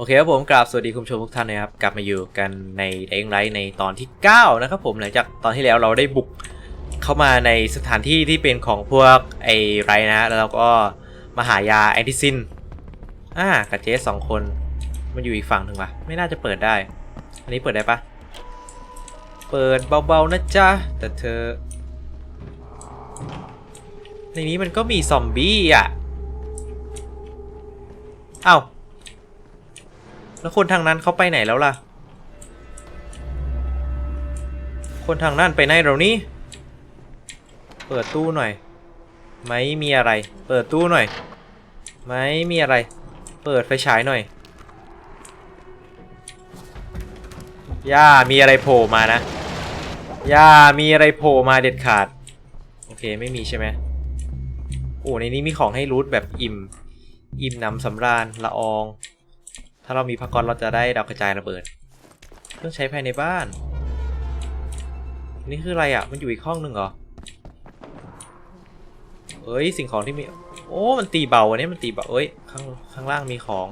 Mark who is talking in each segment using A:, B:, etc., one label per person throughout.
A: โอเคครับผมกราบสวัสดีคุณผู้ชมทุกท่านนะครับ กลับมาอยู่กันในเอ็งไรในตอนที่ 9 นะครับผมหลังจากตอนที่แล้วเราได้บุกเข้ามาในสถานที่ที่เป็นของพวกไอไรนะแล้วเราก็มาหายาแอนติซินอ่ากับเจสสองคนมันอยู่อีกฝั่งหนึ่งวะไม่น่าจะเปิดได้ อันนี้เปิดได้ปะเปิดเบาๆนะจ๊ะแต่เธอ ในนี้มันก็มีซอมบี้อะเอ้า แล้วคนทางนั้นเขาไปไหนแล้วล่ะ คนทางนั้นไปไหนเรานี่ เปิดตู้หน่อย ไม่มีอะไร เปิดตู้หน่อย ไม่มีอะไร เปิดไฟฉายหน่อย ย่า มีอะไรโผล่มานะ ย่า มีอะไรโผล่มาเด็ดขาด โอเค ไม่มีใช่ไหมโอ้ในนี้มีของให้รูทแบบอิ่ม อิ่มหนำสำราญละออง ถ้าเรามีพักกรเราจะได้ดาวกระจายระเบิดเครื่องใช้ภายในบ้าน นี่คืออะไรอะ มันอยู่อีกห้องหนึ่งเหรอเอ้ยสิ่งของที่มี โอ้ มันตีเบาอันนี้มันตีเบาเอ้ยข้างข้างล่างมีของ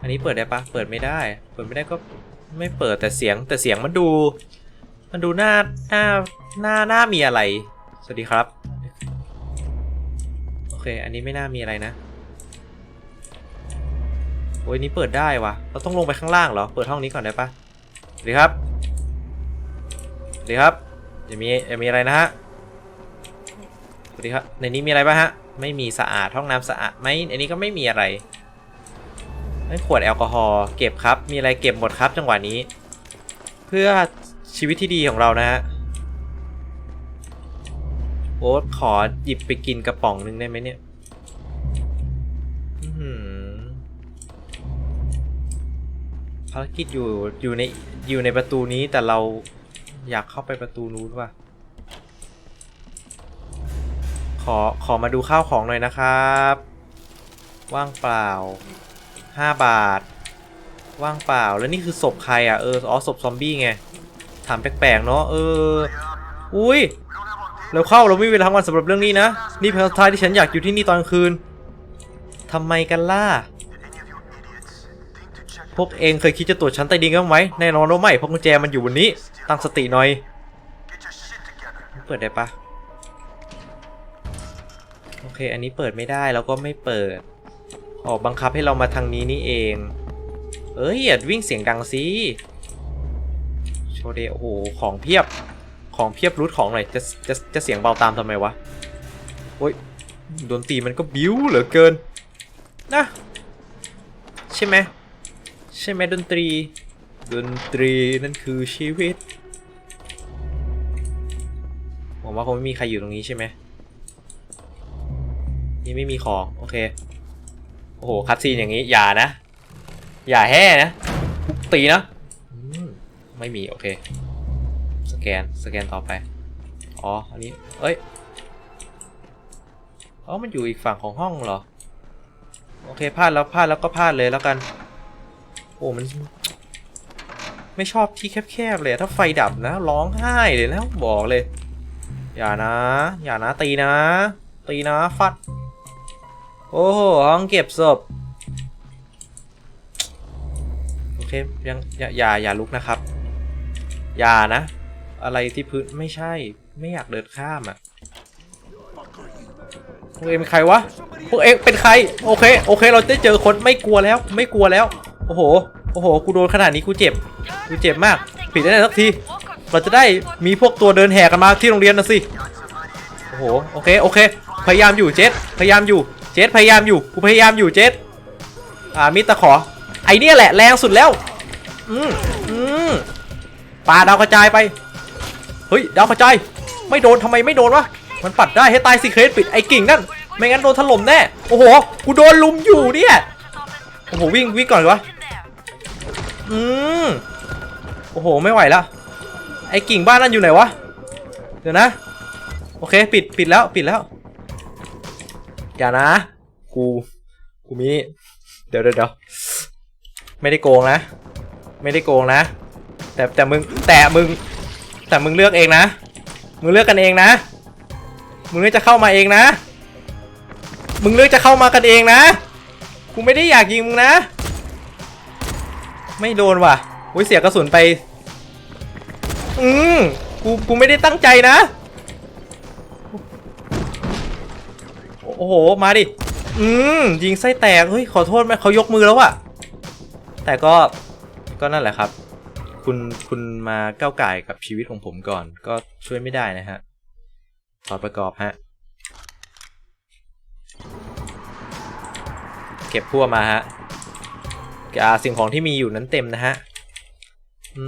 A: อันนี้เปิดได้ปะเปิดไม่ได้ เปิดไม่ได้ก็ไม่เปิดแต่เสียงแต่เสียงมันดู มันดูหน้าหน้าหน้าหน้ามีอะไร สวัสดีครับ โอเค อันนี้ไม่น่ามีอะไรนะ โอ้ยนี่เปิดได้วะเราต้องลงไปข้างล่างเหรอ เปิดห้องนี้ก่อนได้ปะสวัสดีครับสวัสดีครับอย่ามีอย่ามีอะไรนะฮะสวัสดีครับ ในนี้มีอะไรบ้างฮะ ไม่มีสะอาด ห้องน้ำสะอาดไหมอันนี้ก็ไม่มีอะไรไม่ขวดแอลกอฮอล์เก็บครับ มีอะไรเก็บหมดครับจังหวะนี้ เพื่อชีวิตที่ดีของเรานะฮะโอ๊ตขอหยิบไปกินกระป๋องหนึงได้ไหมเนี่ย อื้อหือ ภารกิจอยู่อยู่ในอยู่ในประตูนี้แต่เราอยากเข้าไปประตูนู้นว่ะ ขอขอมาดูข้าวของหน่อยนะครับ ว่างเปล่า 5 บาท ว่างเปล่าแล้วนี่คือศพใครอะเอออ๋อศพซอมบี้ไงถามแปลกๆเนาะเออ อุ้ยเราเข้าเราไม่มีเวลาทั้งวันสำหรับเรื่องนี้นะ นี่เป็นครั้งสุดท้ายที่ฉันอยากอยู่ที่นี่ตอนคืนทำไมกันล่ะ วกเองเคยคิดจะตรวจชั้นใต้ดินกันไหมแน่นอนว่าไม่เพราะกุญแจมันอยู่บนนี้ ตั้งสติหน่อย เปิดได้ปะโอเค อันนี้เปิดไม่ได้แล้วก็ไม่เปิด ออกบังคับให้เรามาทางนี้นี่เอง เอ้ยอย่าวิ่งเสียงดังสิโชเดโอ้โหของเพียบของเพียบรูทของหน่อยจะจะจะเสียงเบาตามทำไมวะโอ้ยดนตรีมันก็บิ้วเหลือเกินนะใช่ไหม ใช่ไหมดนตรี ดนตรีนั่นคือชีวิตผมว่าคงไม่มีใครอยู่ตรงนี้ใช่ไหมนี่ไม่มีของโอเคโอ้โหคัดซีนอย่างนี้อย่านะ อย่าแห่นะตีนะมไม่มีโอเคสแกนสแกนต่อไปอ๋ออันนี้เอ้ยอ๋อมันอยู่อีกฝั่งของห้องเหรอโอเคพลาดแล้วพลาดแล้วก็พลาดเลยแล้วกัน โอ้มัน ไม่ชอบที่แคบๆเลย ถ้าไฟดับนะร้องไห้เลยนะบอกเลย อย่านะ อย่านะตีนะ ตีนะฟัด โอ้โหห้องเก็บศพโอเคยังอย่าอย่าอย่าลุกนะครับ อย่านะ อะไรที่พื้นไม่ใช่ ไม่อยากเดินข้ามอะพวกเองเป็นใครวะ พวกเองเป็นใคร โอเค โอเค เราได้เจอคนไม่กลัวแล้ว ไม่กลัวแล้ว อ้โห โอ้โห กูโดนขนาดนี้กูเจ็บ กูเจ็บมากปิดได้สักที เราจะได้มีพวกตัวเดินแห่กันมาที่โรงเรียนนะสิ โอ้โห โอเค โอเค พยายามอยู่เจสพยายามอยู่ เจสพยายามอยู่ กูพยายามอยู่เจสอ่า มิตรตะขอ ไอเนี่ยแหละแรงสุดแล้ว อืมอืมปาดาวกระจายไป เฮ้ย ดาวกระจาย ไม่โดนทำไมไม่โดนวะ มันปัดได้ให้ตายสิเคสปิดไอ้กิ่งนั่น ไม่งั้นโดนถล่มแน่ โอ้โห กูโดนลุมอยู่เนี่ย โอ้โหวิ่งวิ่งก่อนดีกวะ อืมโอ้โห ไม่ไหวแล้วไอ้กิ่งบ้านนั่นอยู่ไหนวะ เดี๋ยวนะ โอเค ปิด ปิดแล้ว ปิดแล้ว อย่านะ กู กูมี เดี๋ยวเดี๋ยวไม่ได้โกงนะ ไม่ได้โกงนะ แต่แต่มึง แต่มึง แต่มึงเลือกเองนะ มึงเลือกกันเองนะ มึงเลือกจะเข้ามาเองนะ มึงเลือกจะเข้ามากันเองนะ กูไม่ได้อยากยิงมึงนะ ไม่โดนว่ะอุ้ยเสียกระสุนไป อืมกูกูไม่ได้ตั้งใจนะ โอ้โห มาดิ อืมยิงไส้แตก เฮ้ย ขอโทษไหมเขายกมือแล้วอะแต่ก็ ก็นั่นแหละครับ คุณ คุณมาก้าวไก่กับชีวิตของผมก่อน ก็ช่วยไม่ได้นะฮะถอดประกอบฮะ เก็บพั่วมาฮะ สิ่งของที่มีอยู่นั้นเต็มนะฮะ อื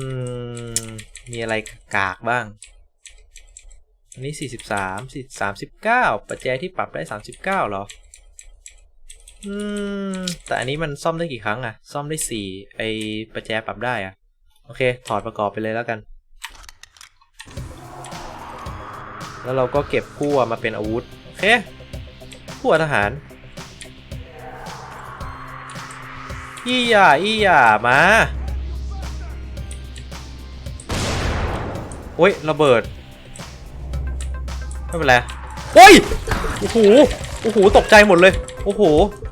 A: ม มีอะไรกากบ้าง อันนี้ 43 39ประแจที่ปรับได้ 39เหรอ อืม แต่อันนี้มันซ่อมได้กี่ครั้งอะซ่อมได้ 4 ไอประแจปรับได้อะโอเค ถอดประกอบไปเลยแล้วกัน แล้วเราก็เก็บพั่วมาเป็นอาวุธ โอเคพั่วทหาร อีหย่าอีหย่ามาโอ้ยระเบิดไม่เป็นไรโอ้ยโอ้โหโอ้โหตกใจหมดเลยโอ้โห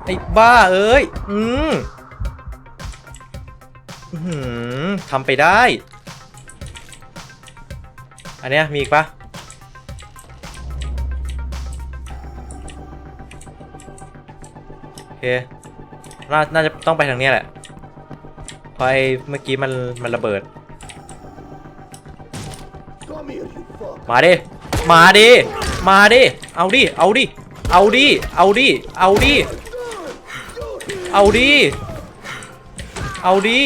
A: ไอ้บ้าเอ้ยอืมอื้อหือทำไปได้ อันเนี้ยมีอีกปะโอเค น่าน่าจะต้องไปทางเนี้ยแหละเพราะไอ้เมื่อกี้มันมันระเบิด มาดิ มาดิ มาดิ เอาดิ เอาดิ เอาดิ เอาดิ เอาดิ เอาดิ เอาดิ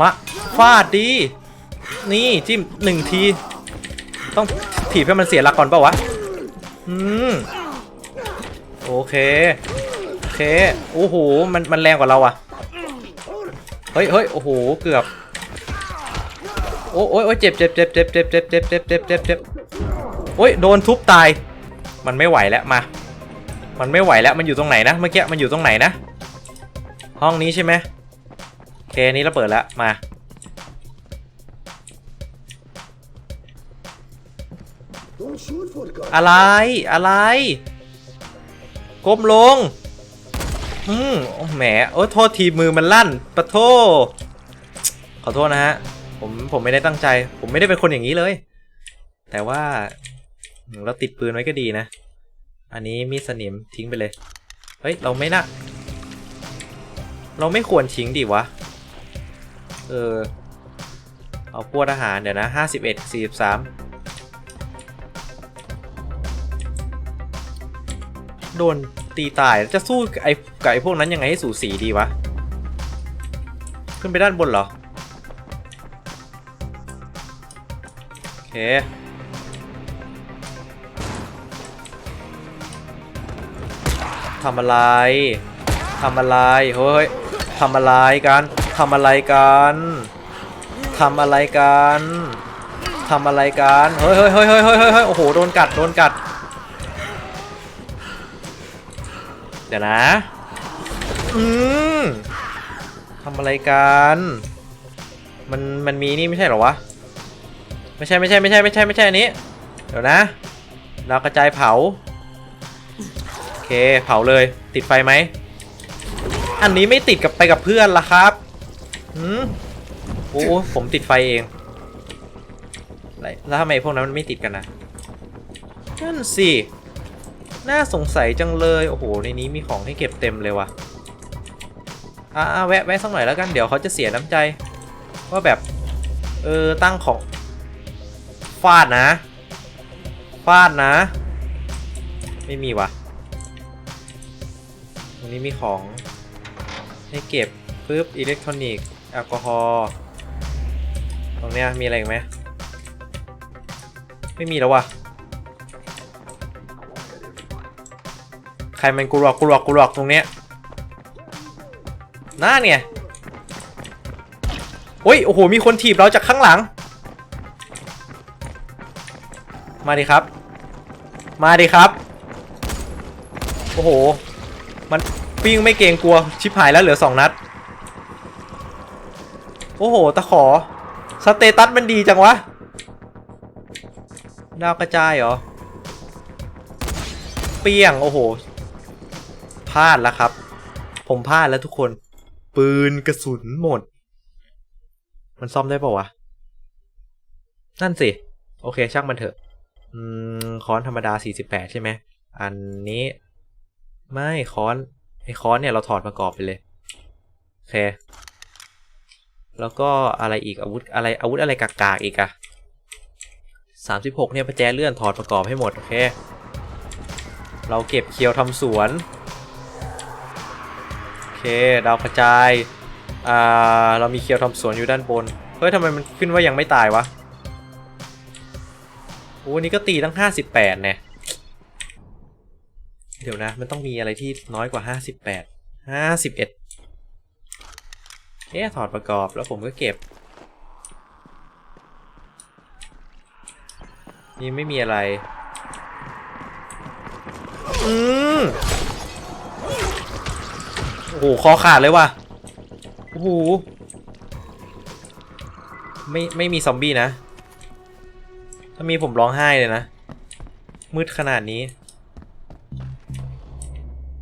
A: มาฟาดดี นี่จิ้มหนึ่งที ต้องถีบให้มันเสียหลักก่อนเปล่าวะ อืม โอเค เค โอ้โห มัน มันแรงกว่าเราอะเฮ้ยเฮ้ยโอ้โห เกือบ โอ้ยโอ้ยเจ็บเจ็บเจ็บเจ็บเจ็บเจ็บเจ็บเจ็บเจ็บเจ็บเจ็บโอ้ย โดนทุบตาย มันไม่ไหวแล้ว มา มันไม่ไหวแล้ว มันอยู่ตรงไหนนะ เมื่อกี้ มันอยู่ตรงไหนนะ ห้องนี้ใช่ไหมโอเค นี้เราเปิดแล้ว มา อะไร อะไร ก้มลง อืมโอ้แหมโอ้โทษทีมือมันลั่นปะโทขอโทษนะฮะ ผมผมไม่ได้ตั้งใจ ผมไม่ได้เป็นคนอย่างนี้เลย แต่ว่าเราติดปืนไว้ก็ดีนะ อันนี้มีสนิมทิ้งไปเลย เฮ้ย เราไม่น่าเราไม่ควรทิ้งดิวะ เออ เอาพวกทหารเดี๋ยวนะห้าสิบเอ็ดสี่สิบสาม โดนตีตายแล้วจะสู้ไอ้กับไอ้พวกนั้นยังไงให้สูสีดีวะ ขึ้นไปด้านบนเหรอ โอเค ทำอะไร ทำอะไร เฮ้ย ทำอะไรกัน ทำอะไรกัน ทำอะไรกัน ทำอะไรกัน เฮ้ยเฮ้ยเฮ้ยเฮ้ยเฮ้ยโอ้โห โดนกัด โดนกัด เดี๋ยวนะ อืมทำอะไรกัน มัน มันมีนี่ไม่ใช่เหรอวะ ไม่ใช่ไม่ใช่ไม่ใช่ไม่ใช่ไม่ใช่อันนี้ เดี๋ยวนะดากระจายเผา โอเค เผาเลย ติดไฟไหม อันนี้ไม่ติดกับไปกับเพื่อนละครับหืมโอ้ผมติดไฟเอง แล้วทำไมพวกนั้นมันไม่ติดกันนะนั่นสิ น่าสงสัยจังเลย โอ้โห ในนี้มีของให้เก็บเต็มเลยว่ะอ่าแวะแวะสักหน่อยแล้วกันเดี๋ยวเขาจะเสียน้ำใจ ว่าแบบ เออ ตั้งของฟาดนะฟาดนะ ไม่มีว่ะตรงนี้มีของให้เก็บปึ๊บอิเล็กทรอนิกส์แอลกอฮอล์ตรงเนี้ยมีอะไรอีกไหมไม่มีแล้วว่ะ ใครมันกูหลอกกูหลอกกูหลอกตรงเนี้ยน่าเนี่ยโอ้ยโอ้โหมีคนถีบเราจากข้างหลัง มาดิครับ มาดิครับ โอ้โห มันปิ้งไม่เกรงกลัวชิบหายแล้วเหลือสองนัด โอ้โหตะขอ สเตตัสมันดีจังวะ ดาวกระจายเหรอ เปี้ยง โอ้โห ลาดแล้วครับ ผมพลาดแล้วทุกคน ปืนกระสุนหมด มันซ่อมได้ปะวะ นั่นสิ โอเค ช่างมันเถอะ อืม ค้อนธรรมดา 48 ใช่ไหม อันนี้ ไม่ค้อนไอ้ค้อนเนี่ยเราถอดประกอบไปเลย โอเค แล้วก็อะไรอีกอาวุธอะไรอาวุธอะไรกากๆอีกอะ36เนี่ยประแจเลื่อนถอดประกอบให้หมด โอเค เราเก็บเคียวทำสวน ดาวกระจาย อ่า เรามีเคียวทำสวนอยู่ด้านบน เฮ้ยทำไมมันขึ้นว่ายังไม่ตายวะโอ้วันนี้ก็ตีตั้ง 58เนี่ยเดี๋ยวนะ มันต้องมีอะไรที่น้อยกว่า 58 51 เอ๊ะถอดประกอบแล้วผมก็เก็บ นี่ไม่มีอะไร อืม โอ้โหคอขาดเลยว่ะโอ้โหไม่ไม่มีซอมบี้นะ ถ้ามีผมร้องไห้เลยนะ มืดขนาดนี้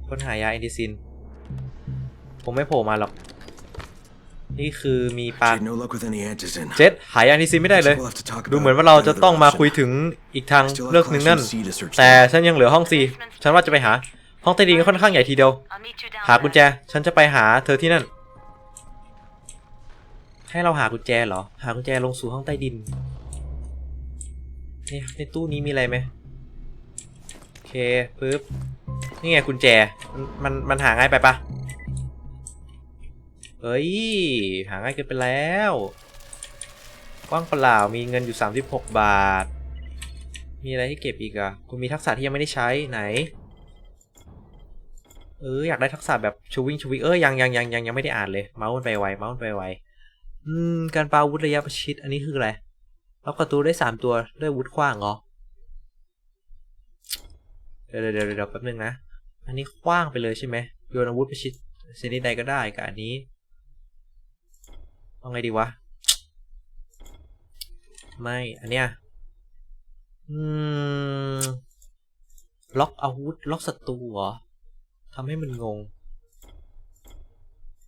A: ค้นหายาแอนติซิน ผมไม่โผล่มาหรอก นี่คือมีปลา
B: Had no luck with any antizin.
A: เจ็ดหายาแอนติซินไม่ได้เลย
B: We'll have to talk
A: ดู
B: about
A: เหมือนว่าเราจะ
B: another
A: ต้องมา
B: option.
A: คุยถึงอีกทาง
B: Still have
A: เลือกหนึ่งนั่น
B: Collection C to search
A: แต่
B: that.
A: ฉันยังเหลือห้องซีฉันว่าจะไปหา ห้องใต้ดินก็ค่อนข้างใหญ่ทีเดียว หากุญแจ ฉันจะไปหาเธอที่นั่น ให้เราหากุญแจเหรอ หากุญแจลงสู่ห้องใต้ดินนี่ในตู้นี้มีอะไรไหมโอเคปึ๊บ นี่ไงกุญแจ มัน มันมันหาง่ายไปปะเฮ้ย หาง่ายเกินไปแล้วกว้างเปล่า มีเงินอยู่ 36 บาท มีอะไรให้เก็บอีกอะคุณมีทักษะที่ยังไม่ได้ใช้ไหน เอออยากได้ทักษะแบบชูวิ่งชูวิ่งเออยังยังยังยังยังไม่ได้อ่านเลย เมาส์มันไปไวเมาส์มันไปไวอืมการปาอาวุธระยะประชิด อันนี้คืออะไรล็อกประตูได้สามตัวด้วยอาวุธขว้างเหรอเดี๋ยวเดี๋ยวเดี๋ยวเดี๋ยวแป๊บนึงนะ อันนี้ขว้างไปเลยใช่ไหมโยนอาวุธประชิดชนิดใดก็ได้กับอันนี้เอาไงดีวะ ไม่ อันเนี้ยอืมล็อกอาวุธ ล็อกศัตรูเหรอ ทำให้มันงง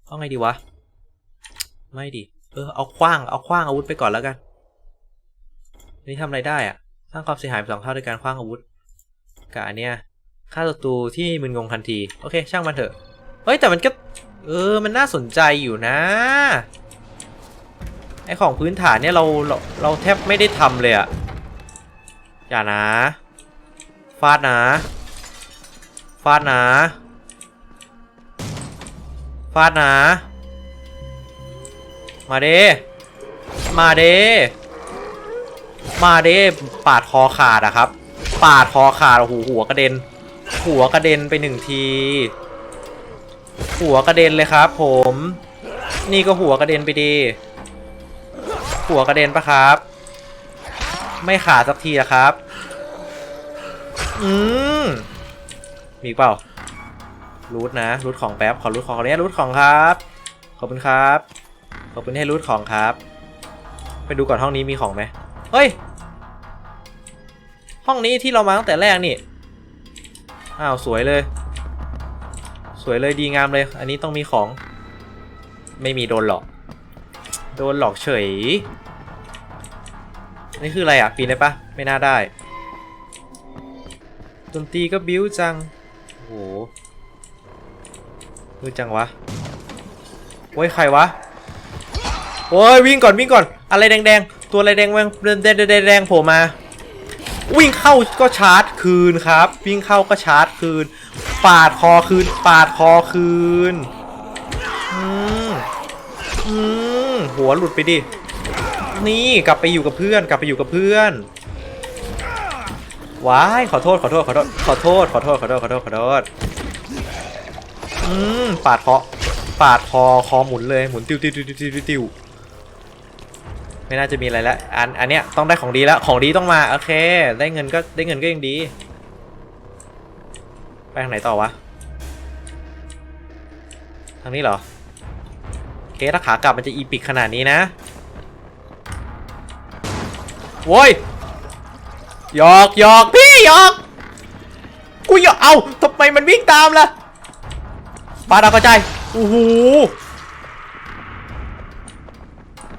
A: เอาไงดีวะ ไม่ดิเออ เอาขว้าง เอาขว้างอาวุธไปก่อนแล้วกัน นี่ทำอะไรได้อะสร้างความเสียหายสองเท่าด้วยการขว้างอาวุธกับอันเนี้ยฆ่าศัตรูที่มึนงงทันที โอเค ช่างมันเถอะ เฮ้ย แต่มันก็ เออ มันน่าสนใจอยู่นะ ไอของพื้นฐานเนี่ยเราเราเราแทบไม่ได้ทำเลยอะอย่านะ ฟาดนะ ฟาดนะ ฟาดนะมาเด้มาเด้มาเด้ปาดคอขาดอะครับ ปาดคอขาดโอ้โหหัวกระเด็น หัวกระเด็นไปหนึ่งที หัวกระเด็นเลยครับ ผม นี่ก็หัวกระเด็นไปดี หัวกระเด็นปะครับ ไม่ขาดสักทีอะครับ อืมมีเปล่า รูทนะรูทของแป๊บขอรูทของขออนุญาตรูทของครับขอบคุณครับขอบคุณให้รูทของครับ ไปดูก่อนห้องนี้มีของไหมเฮ้ย ห้องนี้ที่เรามาตั้งแต่แรกนี่อ้าวสวยเลย สวยเลยดีงามเลย อันนี้ต้องมีของ ไม่มีโดนหลอก โดนหลอกเฉย นี่คืออะไรอะปีนได้ปะไม่น่าได้ดนตรีก็บิ้วจังโอ้โห มือจังวะโอ้ยใครวะโอ้ยวิ่งก่อนวิ่งก่อนอะไรแดงๆ ตัวอะไรแดงแดงแดงแดงโผล่มา วิ่งเข้าก็ชาร์จคืนครับ วิ่งเข้าก็ชาร์จคืน ปาดคอคืน ปาดคอคืนอืมอืมหัวหลุดไปดินี่กลับไปอยู่กับเพื่อน กลับไปอยู่กับเพื่อนว้ายขอโทษขอโทษขอโทษขอโทษขอโทษขอโทษขอโทษ อืมปาดคอปาดคอคอหมุนเลยหมุนติวติวติวติวติวติวติวไม่น่าจะมีอะไรแล้วอันอันเนี้ยต้องได้ของดีแล้วของดีต้องมาโอเค ได้เงินก็ได้เงินก็ยังดี ไปทางไหนต่อวะทางนี้เหรอโอเคถ้าขากลับมันจะอีปิกขนาดนี้นะโว้ยหยอกหยอกพี่หยอกกูหยอกเอาทำไมมันวิ่งตามล่ะ ปาดาวกระจายโอ้โห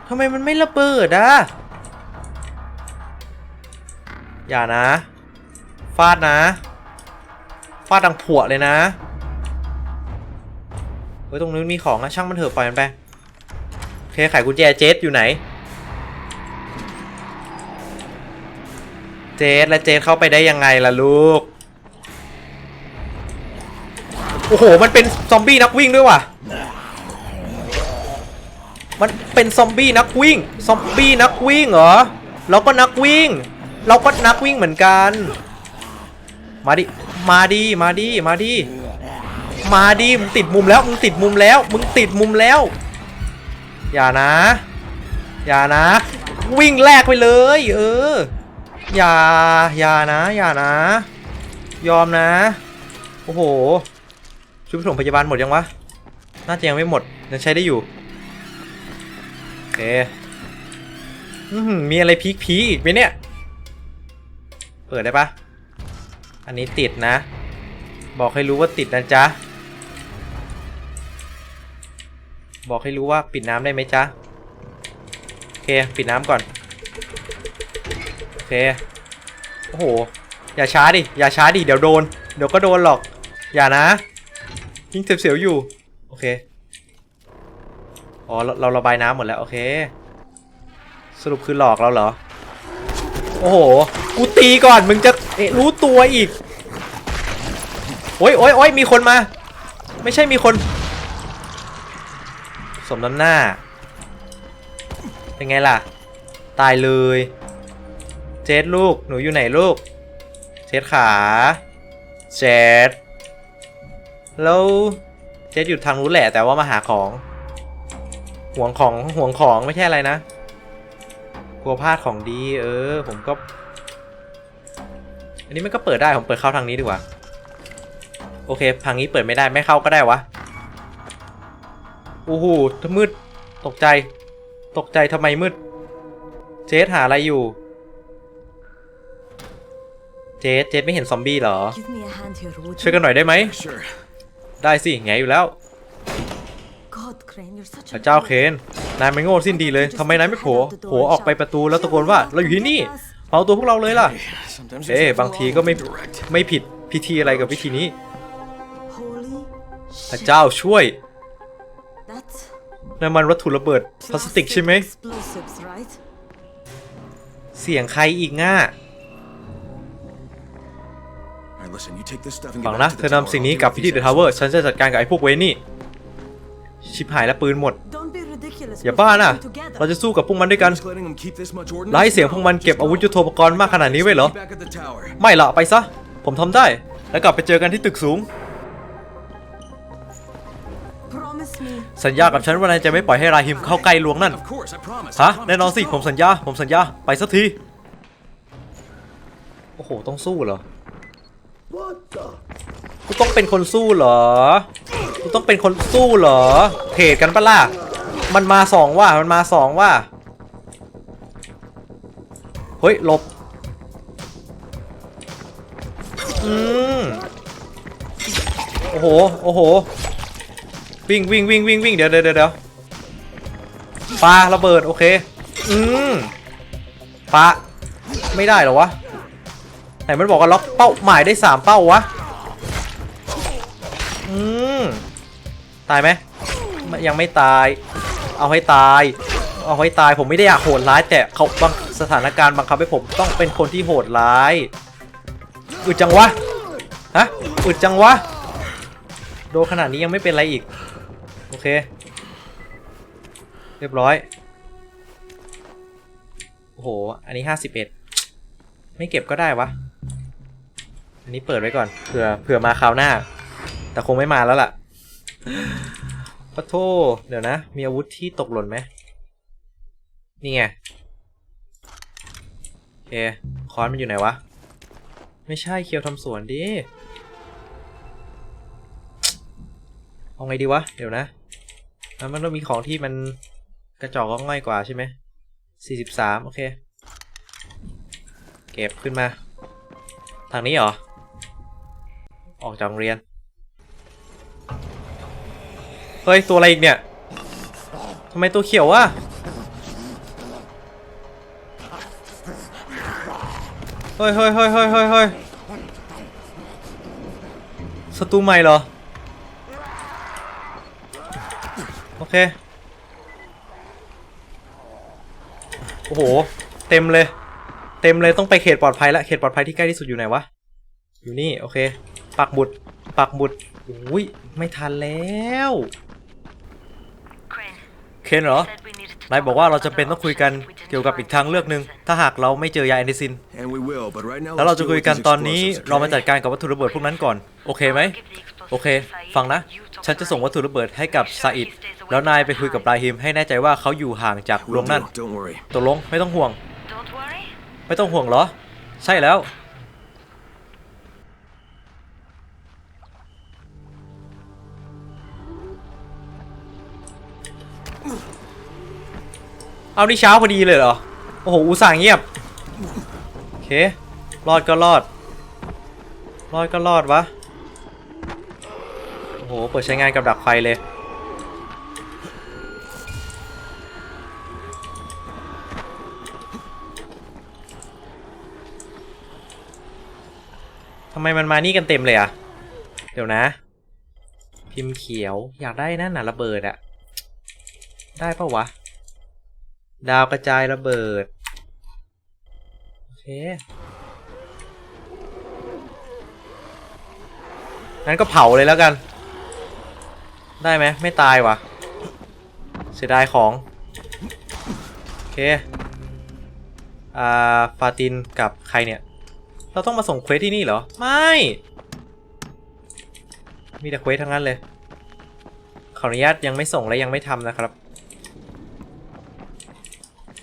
A: ทำไมมันไม่ระเบิดอะอย่านะ ฟาดนะ ฟาดดังผัวเลยนะ เฮ้ย ตรงนู้นมีของอะช่างมันเถอะปล่อยมันไป โอเคไขกุญแจเจสอยู่ไหน เจสและเจสเข้าไปได้ยังไงล่ะลูก โอ้โห มันเป็นซอมบี้นักวิ่งด้วยว่ะ มันเป็นซอมบี้นักวิ่ง ซอมบี้นักวิ่งเหรอ เราก็นักวิ่ง เราก็นักวิ่งเหมือนกัน มาดิ มาดิ มาดิ มาดิ มาดิมึงติดมุมแล้ว มึงติดมุมแล้ว มึงติดมุมแล้ว อย่านะ อย่านะ วิ่งแลกไปเลย เออ อย่า อย่านะ อย่านะ ยอมนะ โอ้โห ชุดปฐมพยาบาลหมดยังวะ น่าจะยังไม่หมด ยังใช้ได้อยู่โอเคอื้อหือมีอะไรพีคพีอีกไหมเนี่ย เปิดได้ปะอันนี้ติดนะ บอกให้รู้ว่าติดนะจ๊ะ บอกให้รู้ว่าปิดน้ำได้ไหมจ๊ะ โอเค ปิดน้ำก่อน โอเค โอ้โห อย่าช้าดิ อย่าช้าดิ เดี๋ยวโดน เดี๋ยวก็โดนหรอก อย่านะ งเสียวๆอยู่ โอเค อ๋อเราเราระบายน้ำหมดแล้ว โอเค สรุปคือหลอกเราเหรอ โอ้โห กูตีก่อนมึงจะเอ๊ะรู้ตัวอีก โอ้ยโอ้ยโอ้ยมีคนมา ไม่ใช่มีคน สมน้ำหน้า เป็นไงล่ะ ตายเลย เจสลูก หนูอยู่ไหนลูก เจสขา เจส แล้วเจสอยู่ทางนู้นแหละแต่ว่ามาหาของ ห่วงของห่วงของไม่ใช่อะไรนะ กลัวพลาดของดี เออ ผมก็ อันนี้มันก็เปิดได้ผมเปิดเข้าทางนี้ดีกว่า โอเคทางนี้เปิดไม่ได้ไม่เข้าก็ได้วะโอ้โหมืด ตกใจ ตกใจทำไมมืด เจสหาอะไรอยู่ เจสเจสไม่เห็นซอมบี้เหรอ ช่วยกันหน่อยได้ไหม
C: Sure.
A: ได้สิไงอยู่แล้ว
B: God, Crane, you're such
A: พ
B: a
A: ระเจ้าเคนนายไม่โง่สิ้นดีเลยทำไมนายไม่โผล่โผล่ออกไปประตูแล้วตะโกนว่าเราอยู่ที่นี่เอาตัวพวกเราเลยล่ะ
C: Hey, sometimes
A: เอ๊ะ
C: there's
A: บางทีก็ไม่
C: nothing wrong with direct.
A: ไม่ผิดพิธีอะไรกับพิธีนี้
B: Holy
A: พระ
B: shit.
A: เจ้าช่วย
B: That's
A: นั่นมันวัตถุระเบิดพลาสติกใช่ไหม
B: explosives, right?
A: เสียงใครอีกง่า
C: get
A: งนะ
C: back to
A: เธ
C: the
A: อนำ
C: tower.
A: สิ่ง
C: I'll
A: นี้
C: deal
A: กลับ
C: with
A: ไปที่
C: these
A: เดอะทาวเวอร์
C: assholes.
A: ฉันจะจัดการกับไอ้พวกเวนี่ ชิบหายแล้วปืนหมด
B: Don't be ridiculous.
A: อย่า
B: we're
A: บ้านะ
B: fighting together.
A: เราจะสู้กับพวกมันด้วยกัน
C: Just letting them keep this much ordnance?
A: ไล่เสียงพวกมัน
C: No,
A: เก็บ
C: just
A: อาวุธ
C: go.
A: ยุทโธปกรณ์มากขนาดนี้ไว้เหรอ
C: Be back at the tower.
A: ไม่ละไปซะ ผมทำได้ แล้วกลับไปเจอกันที่ตึกสูง
B: Promise me.
A: สัญญากับฉันว่านายจะไม่ปล่อยให้ราฮิมเข้าใกล้ลวงนั่น
C: Of course, I promise. I
A: ฮะ
C: promise.
A: แน่นอนสิ
C: Just go.
A: ผมสัญญา ผมสัญญา ไปสักที โอ้โห ต้องสู้เหรอ
D: What the?
A: กูต้องเป็นคนสู้เหรอ กูต้องเป็นคนสู้เหรอ เทรดกันปะล่ะ มันมาสองว่ะ มันมาสองว่ะ เฮ้ยหลบ อืมโอ้โห โอ้โห วิ่งวิ่งวิ่งวิ่งวิ่งเดี๋ยวเดี๋ยวเดี๋ยวปลาระเบิด โอเค อืมปลาไม่ได้หรอวะ ไหนมันบอกว่าล็อกเป้าหมายได้สามเป้าวะ อืม ตายไหม ยังไม่ตาย เอาให้ตาย เอาให้ตาย ผมไม่ได้อยากโหดร้าย แต่เขาบางสถานการณ์บังคับให้ผมต้องเป็นคนที่โหดร้าย อึดจังวะ ฮะ อึดจังวะ โดนขนาดนี้ยังไม่เป็นไรอีก โอเค เรียบร้อย โอ้โห อันนี้ห้าสิบเอ็ดไม่เก็บก็ได้วะ อันนี้เปิดไว้ก่อนเผื่อเผื่อมาคราวหน้า แต่คงไม่มาแล้วล่ะปะโทเดี๋ยวนะ มีอาวุธที่ตกหล่นไหมนี่ไงโอเคคอนมันอยู่ไหนวะ ไม่ใช่เคียวทำสวนดิ เอาไงดีวะ เดี๋ยวนะ แล้วมันต้องมีของที่มันกระจอกก็ง่อยกว่าใช่ไหมสี่สิบสามโอเค เก็บขึ้นมา ทางนี้เหรอ ออกจากโรงเรียน เฮ้ย ตัวอะไรอีกเนี่ยทำไมตัวเขียววะเฮ้ยเฮ้ยเฮ้ยเฮ้ยเฮ้ยเฮ้ยศัตรูใหม่เหรอ โอเค โอ้โห เต็มเลย เต็มเลยต้องไปเขตปลอดภัยละ เขตปลอดภัยที่ใกล้ที่สุดอยู่ไหนวะ อยู่นี่ โอเค ปักบุดปักบุดอุ้ย ไม่ทันแล้ว เคนเหรอ นายบอกว่าเราจะเป็นต้องคุยกันเกี่ยวกับอีกทางเลือกหนึ่งถ้าหากเราไม่เจอยาแอนติซิน
C: And we will, but right now
A: แล้วเรา
C: let's
A: จะ
C: deal
A: คุย
C: with
A: กัน
C: these
A: ตอนนี้
C: explosives,
A: เรามา
C: okay?
A: จัดการกับวัตถุระเบิดพวกนั้นก่อน โอเคไหม โอเค ฟังนะ ฉันจะส่งวัตถุระเบิดให้กับซาอิด แล้วนายไปคุยกับบราฮิมให้แน่ใจว่าเขาอยู่ห่างจากโรง
C: Will
A: นั่น
C: do, Don't worry.
A: ตกลงไม่ต้องห่วง ไม่ต้องห่วงเหรอ ใช่แล้ว เอานี่เช้าพอดีเลยเหรอ โอ้โห อุตส่าห์เงียบ โอเค รอดก็รอด รอดก็รอดวะ โอ้โห เปิดใช้งานกับดักไฟเลย ทำไมมันมานี่กันเต็มเลยอะเดี๋ยวนะ พิมพ์เขียว อยากได้นั่นน่ะระเบิดอะได้ปะวะ ดาวกระจายระเบิด โอเค งั้นก็เผาเลยแล้วกัน ได้ไหมไม่ตายวะเสียดายของ โอเค อ่า ฟาตินกับใครเนี่ย เราต้องมาส่งเควสที่นี่เหรอ ไม่ มีแต่เควสทั้งนั้นเลย ขออนุญาตยังไม่ส่งและยังไม่ทำนะครับ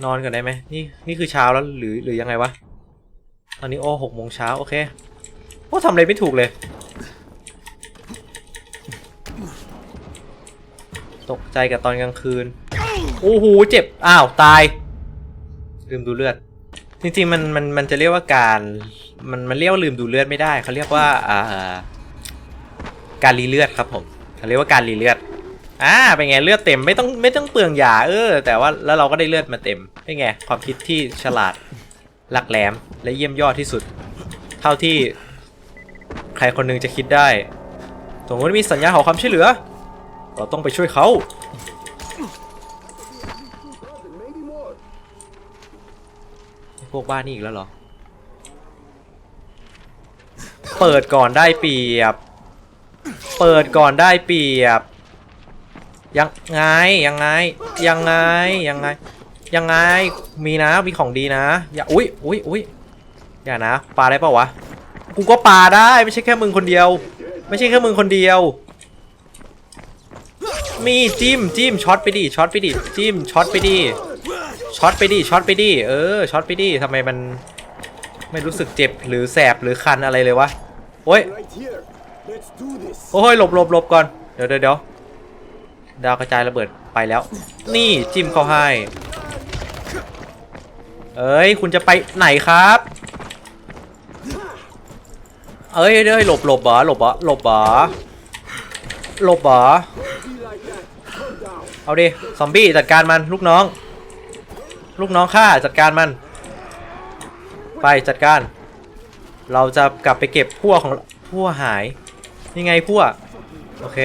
A: นอนก่อนได้ไหมนี่นี่คือเช้าแล้วหรือหรือยังไงวะ ตอนนี้โอ้หกโมงเช้าโอเคโอ้ทำอะไรไม่ถูกเลย ตกใจกับตอนกลางคืน โอ้โหเจ็บ อ้าวตาย ลืมดูเลือด จริงๆมันมันมันจะเรียกว่าการมันมันเรียกว่าลืมดูเลือดไม่ได้เขาเรียกว่าอ่าการรีเลือดครับผมเขาเรียกว่าการรีเลือด อ่าเป็นไงเลือดเต็มไม่ต้องไม่ต้องเปลืองยาเออ แต่ว่าแล้วเราก็ได้เลือดมาเต็มเป็นไงความคิดที่ฉลาดหลักแหลมและเยี่ยมยอดที่สุด เท่าที่ใครคนหนึงจะคิดได้ตรงนู้นมีสัญญาขอความช่วยเหลือ เราต้องไปช่วยเขาพวกบ้านนี่อีกแล้วเหรอ เปิดก่อนได้เปรียบ เปิดก่อนได้เปรียบ ยังไงยังไงยังไงยังไง ยังไงมีนะมีของดีนะ อย่าอุ้ยอุ้ยอุ้ยอย่านะปาได้ปะวะกูก็ปาได้ไม่ใช่แค่มึงคนเดียว ไม่ใช่แค่มึงคนเดียว มีจิ้มจิ้มช็อตไปดิช็อตไปดิจิ้มช็อตไปดิช็อตไปดิช็อตไปดิเออช็อตไปดิทำไมมันไม่รู้สึกเจ็บหรือแสบหรือคันอะไรเลยวะโอ้ยโอ้ยหลบหลบหลบก่อนเดี๋ยวเดี๋ยว ดาวกระจายระเบิดไปแล้ว นี่จิ้มเข้าให้ เอ้ย คุณจะไปไหนครับ เอ้ยเดี๋ยหลบหลบเหรอหลบเหรอหลบเหรอหลบเหรอ
D: Be like that. Calm down.
A: เอาดิ ซอมบี้จัดการมันลูกน้อง ลูกน้องข้าจัดการมัน ไปจัดการ เราจะกลับไปเก็บพั่วของพั่วหาย นี่ไงพั่ว โอเค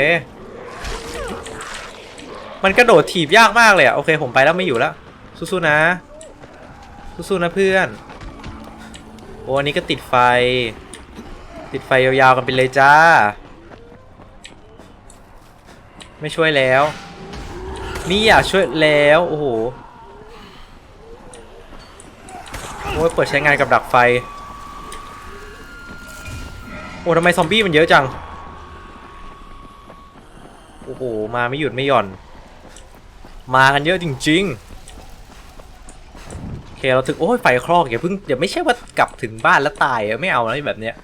A: มันกระโดดถีบยากมากเลยอะโอเคผมไปแล้วไม่อยู่แล้ว สู้ๆนะ สู้ๆนะเพื่อน โอ้อันนี้ก็ติดไฟ ติดไฟยาวๆกันไปเลยจ้า ไม่ช่วยแล้ว นี่อยากช่วยแล้ว โอ้โห โอ้ยเปิดใช้งานกับดักไฟ โอ้ทำไมซอมบี้มันเยอะจัง โอ้โห มาไม่หยุดไม่หย่อน มากันเยอะจริงๆโอเคเราถึงโอ้ยไฟคลอกอย่าเพิ่งอย่าไม่ใช่ว่ากลับถึงบ้านแล้วตายอะไม่เอาอะไรแบบเนี้ย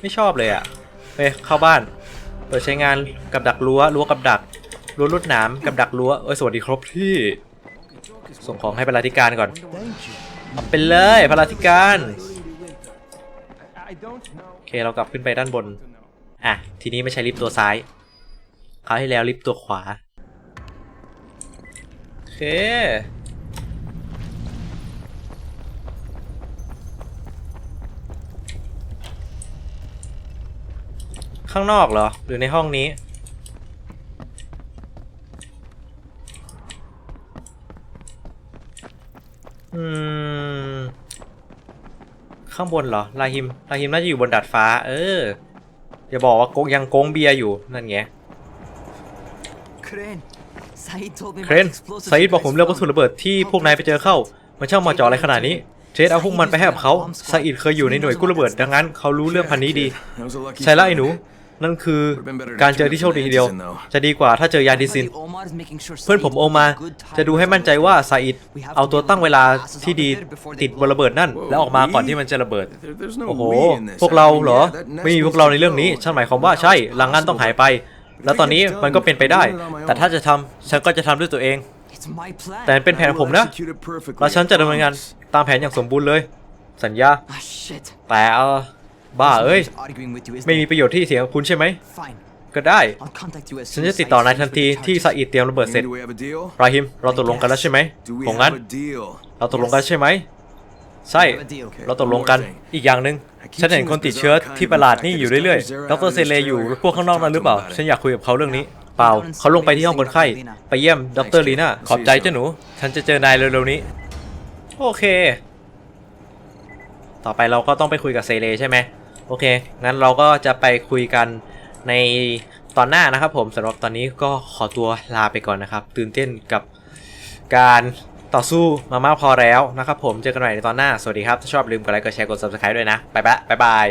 A: ไม่ชอบเลยอะเฮ้ยเข้าบ้านเปิดใช้งานกับดักรั้วรั้วกับดักรั้วลวดหนามกับดักรั้วเอ้ยสวัสดีครับพี่ส่งของให้พลาธิการก่อนเอาไปเลยพลาธิการโอเคเรากลับขึ้นไปด้านบนอะทีนี้ไม่ใช้ลิฟต์ตัวซ้ายคราวที่แล้วลิฟต์ตัวขวา เค ข้างนอกเหรอ หรือในห้องนี้ อืม ข้างบนเหรอ ลาฮิม ลาฮิมน่าจะอยู่บนดาดฟ้า เออ อย่าบอกว่าโกงยังโกงเบียร์อยู่ นั่นไง เครนไซด์บอกผมเรื่องวัตถุระเบิดที่พวกนายไปเจอเข้า มันช่างมาเจาะอะไรขนาดนี้เทสเอาพวกมันไปให้กับเขาไซด์เคยอยู่ในหน่วยกู้ระเบิด ดังนั้นเขารู้เรื่องพันนี้ดี
C: That was a lucky
A: ใช่แล้วไอ้หนู
C: find.
A: นั่นคือการเจอที่โชคดีทีเดียว จะดีกว่าถ้าเจอยาดิซิน เพื่อนผมโอมา จะดูให้มั่นใจว่าซาอิดเอาตัวตั้งเวลาที่ดีติดบนระเบิดนั่น แล้วออกมาก่อนที่มันจะระเบิด
C: There- there's no
A: โอ้โห
C: we in this.
A: พวกเรา
C: I mean,
A: เหรอ
C: yeah, that nest
A: ไม่มีพวก
C: was
A: เรา
C: the
A: ในเรื่องนี้
C: problem.
A: ฉันหมายความว่าใช่หลังงานต้องหายไป แล้วตอนนี้มันก็เป็นไปได้ แต่ถ้าจะทำฉันก็จะทำด้วยตัวเอง
E: It's my plan.
A: แต่เป็นแผนของผมนะ
C: Execute it perfectly,
A: แล้วฉันจะดำเนินงาน
C: I promise.
A: ตามแผนอย่างสมบูรณ์เลย สัญญา
E: Ah, shit.
A: แต่เออบ้าเอ้ย
E: There's arguing with you, isn't
A: ไม่มี
E: there?
A: ประโยชน์ที่เสียงคุณใช่ไหม
E: Fine.
A: ก็ได้
E: I'll contact you as
A: ฉัน
E: soon
A: จะ
E: as
A: ติดต่อนาย
E: Saeed
A: ทันที
E: finishes with
A: ที่
E: the
A: ซาอิดเตรียมระเบิดเสร็จ
C: Do we have a deal?
A: ราฮิม เราตกลงกันแล้วใช่ไหม
C: Do we
A: ของงั้น
C: have a deal?
A: เราตกลงกันใช่ไหม ใช่ เราตกลงกัน อีกอย่างหนึ่งฉันเห็นคนติดเชื้อที่ประหลาดนี่อยู่เรื่อยๆ ดรเซเลอยู่พวกข้างนอกนั้นหรือเปล่า ฉันอยากคุยกับเขาเรื่องนี้ เปล่า เขาลงไปที่ห้องคนไข้ ไปเยี่ยมดรลีน่า ขอบใจเจ้าหนู ฉันจะเจอนายเร็วๆนี้ โอเค ต่อไปเราก็ต้องไปคุยกับเซเลใช่ไหม โอเค งั้นเราก็จะไปคุยกันในตอนหน้านะครับผมสำหรับตอนนี้ก็ขอตัวลาไปก่อนนะครับ ตื่นเต้นกับการ ต่อสู้มามากพอแล้วนะครับผมเจอกันใหม่ในตอนหน้า สวัสดีครับ ถ้าชอบลืมกดไลค์กดแชร์กด subscribe ด้วยนะ ไปปะบ๊ายบาย